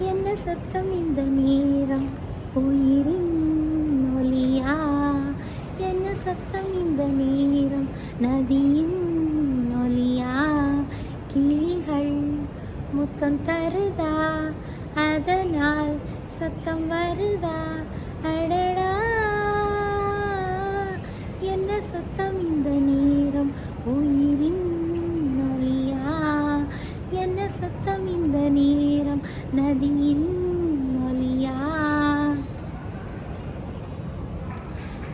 என்ன சத்தம் இந்த நேரம்? உயிரின் ஒலியா? என்ன சத்தம் இந்த நேரம்? நதியின் ஒலியா? கிளிகள் முத்தம் தருதா? அதனால் சத்தம் வருதா? அட என்ன சத்தம் இந்த நேரம் உயிரின் ஒலியா என்ன சத்தம் இந்த நேரம் நதியின் மொழியா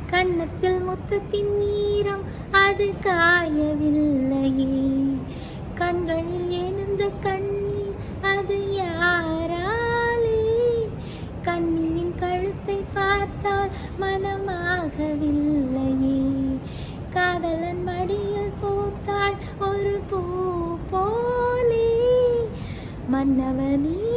கண்ணத்தில் மொத்தத்தின் நீரம் அது காயவில்லையே. கண்களில் எழுந்த கண்ணீர் அது யாராலே? கண்ணியின் கழுத்தை பார்த்தால் மனமாகவில்லையே. காதலன் மடியில் போத்தாள் ஒரு பூ போலே. மன்னவனே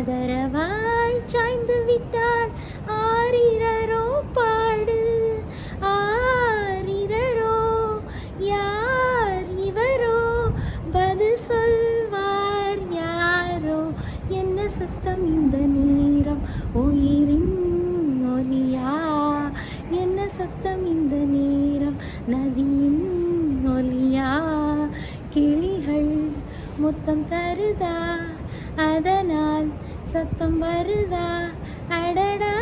ஆதரவாய் சாய்ந்து விட்டாள் ஆரிரரோ பாடு. ஆரிரரோ யார் இவரோ? பதில் சொல்வார் யாரோ? என்ன சத்தம் இந்த நேரம்? உயிரின் ஒலியா? என்ன சத்தம் இந்த நேரம்? நதியின் ஒலியா? கிளிகள் முத்தம் தருதா? அதனால் சத்தம் வருதா? அடடா.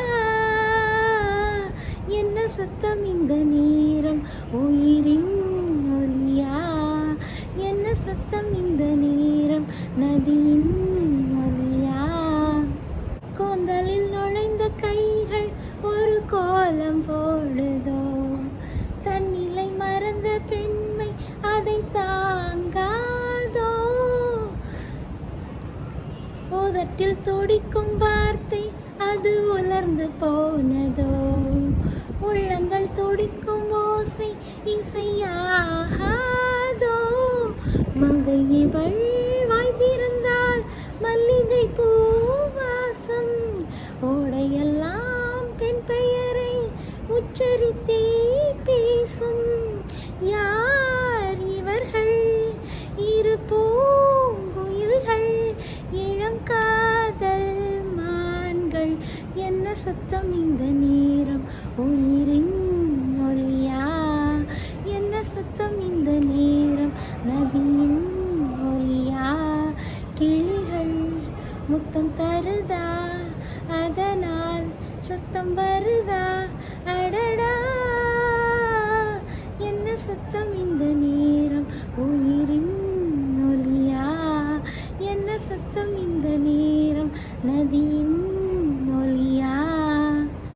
என்ன சத்தம் இந்த நேரம்? உயிரின் ஒலியா? என்ன சத்தம் இந்த நேரம்? நதியின் உதட்டில் துடிக்கும் வார்த்தை அது உலர்ந்து போனதோ? உள்ளங்கள் துடிக்கும் ஓசை இசையாகாதோ மங்கை இவள் வாய்ப்பிருந்தால் மல்லிகை பூவாசம். ஓடையெல்லாம் பெண் பெயரை உச்சரித்தே சத்தம் இந்த நேரம். உயிரின் மொழியா என்ன சத்தம் இந்த நேரம்? நதியின் மொழியா கிளிகள் முத்தம் தருதா? அதனால் சத்தம் வரு